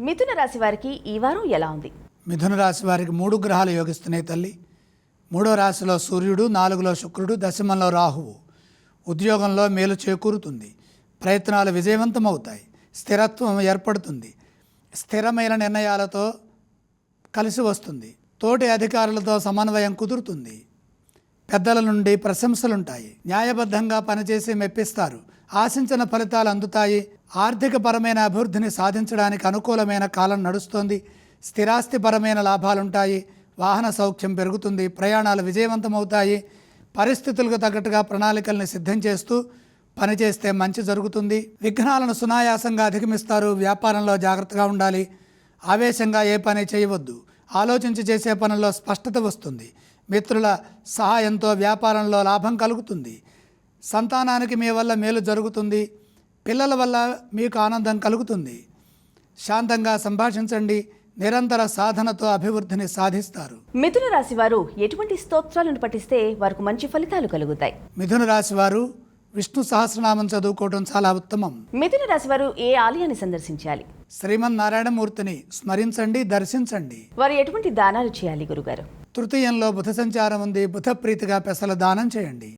మిథున రాశి వారికి ఈ వారం ఎలా ఉంది? మిథున రాశి వారికి మూడు గ్రహాలు యోగిస్తున్నాయి తల్లి. మూడో రాశిలో సూర్యుడు నాలుగులో శుక్రుడు దశమంలో రాహువు. ఉద్యోగంలో మేలు చేకూరుతుంది. ప్రయత్నాలు విజయవంతమవుతాయి. స్థిరత్వం ఏర్పడుతుంది. స్థిరమైన నిర్ణయాలతో కలిసి వస్తుంది. తోటి అధికారులతో సమన్వయం కుదురుతుంది. పెద్దల నుండి ప్రశంసలుంటాయి. న్యాయబద్ధంగా పనిచేసి మెప్పిస్తారు. ఆశించిన ఫలితాలు అందుతాయి. ఆర్థికపరమైన అభివృద్ధిని సాధించడానికి అనుకూలమైన కాలం నడుస్తోంది. స్థిరాస్తిపరమైన లాభాలుంటాయి. వాహన సౌఖ్యం పెరుగుతుంది. ప్రయాణాలు విజయవంతమవుతాయి. పరిస్థితులకు తగ్గట్టుగా ప్రణాళికల్ని సిద్ధం చేస్తూ పనిచేస్తే మంచి జరుగుతుంది. విఘ్నాలను సునాయాసంగా అధిగమిస్తారు. వ్యాపారంలో జాగ్రత్తగా ఉండాలి. ఆవేశంగా ఏ పని చేయవద్దు. ఆలోచించి చేసే పనుల్లో స్పష్టత వస్తుంది. మిత్రుల సహాయంతో వ్యాపారంలో లాభం కలుగుతుంది. సంతానానికి మీ వల్ల మేలు జరుగుతుంది. పిల్లల వల్ల మీకు ఆనందం కలుగుతుంది. శాంతంగా సంభాషించండి. నిరంతర సాధనతో అభివృద్ధిని సాధిస్తారు. మిథున రాశి వారు ఎటువంటి స్తోత్రాలను పఠిస్తే వారికి మంచి ఫలితాలు కలుగుతాయి? మిథున రాశి వారు విష్ణు సహస్రనామం చదువుకోవడం చాలా ఉత్తమం. మిథున రాశి వారు ఏ ఆలయాన్ని సందర్శించాలి? శ్రీమన్నారాయణమూర్తిని స్మరించండి దర్శించండి. వారు ఎటువంటి దానాలు చేయాలి గురుగారు? తృతీయంలో బుధ సంచారం ఉంది బుధ ప్రీతిగా పెసల దానం చేయండి.